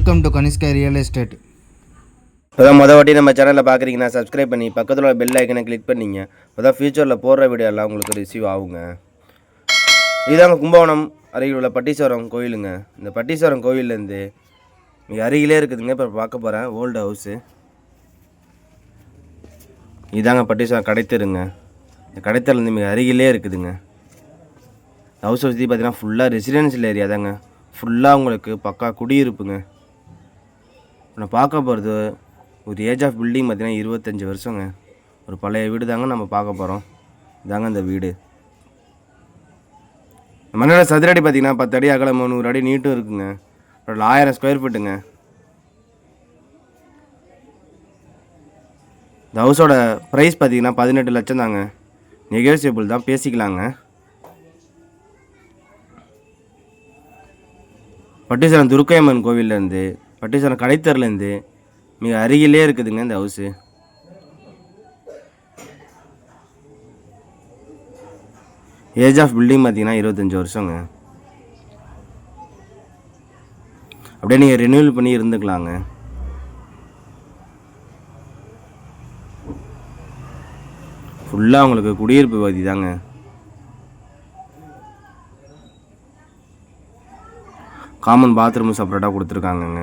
Welcome to Kanishka real estate அதான் மொதல் வாட்டி நம்ம சேனலில் பார்க்குறீங்கன்னா சப்ஸ்கிரைப் பண்ணி பக்கத்தில் உள்ள பெல் ஐக்கனை கிளிக் பண்ணிங்க. அதான் ஃபியூச்சரில் போடுற வீடியோ எல்லாம் உங்களுக்கு ரிசீவ் ஆகுங்க. இதுதாங்க கும்பகோணம் அருகில் உள்ள பட்டீஸ்வரம் கோயிலுங்க. இந்த பட்டீஸ்வரம் கோயிலேருந்து மிக அருகிலே இருக்குதுங்க. இப்போ பார்க்க போகிறேன் ஓல்டு ஹவுஸு இதாங்க பட்டீஸ்வரம் கடைத்தருங்க. இந்த கடைத்தெருலேருந்து மிக அருகிலே இருக்குதுங்க. ஹவுஸ் சுற்றி பார்த்தீங்கன்னா ஃபுல்லாக ரெசிடென்ஷியல் ஏரியா தாங்க. ஃபுல்லாக உங்களுக்கு பக்கா குடியிருப்புங்க. இப்போ நான் பார்க்க போகிறது ஒரு ஏஜ் ஆஃப் பில்டிங் பார்த்திங்கன்னா இருபத்தஞ்சி வருஷங்க. ஒரு பழைய வீடு தாங்க நம்ம பார்க்க போகிறோம் இதாங்க இந்த வீடு. மண்ணோட சதுரடி பார்த்தீங்கன்னா பத்து அடி அகலம் நூறு அடி நீட்டும் இருக்குங்க. ஒரு ஆயிரம் ஸ்கொயர் ஃபீட்டுங்க இந்த ஹவுஸோட ப்ரைஸ் பார்த்தீங்கன்னா பதினெட்டு லட்சம் தாங்க. நெகோசியபிள் தான் பேசிக்கலாங்க. பட்டீஸ்வரம் துர்க்கையம்மன் கோவில்லேருந்து பட்டீஸ்வரம் கடைத்தர்லேருந்து மிக அருகிலே இருக்குதுங்க இந்த ஹவுஸு ஏஜ் ஆஃப் பில்டிங் பார்த்தீங்கன்னா இருபத்தஞ்சி வருஷங்க. அப்படியே நீங்கள் ரெனியூவல் பண்ணி இருந்துக்கலாங்க. ஃபுல்லாக உங்களுக்கு குடியிருப்பு பகுதி தாங்க. காமன் பாத்ரூம் செப்பரேட்டாக கொடுத்துருக்காங்கங்க.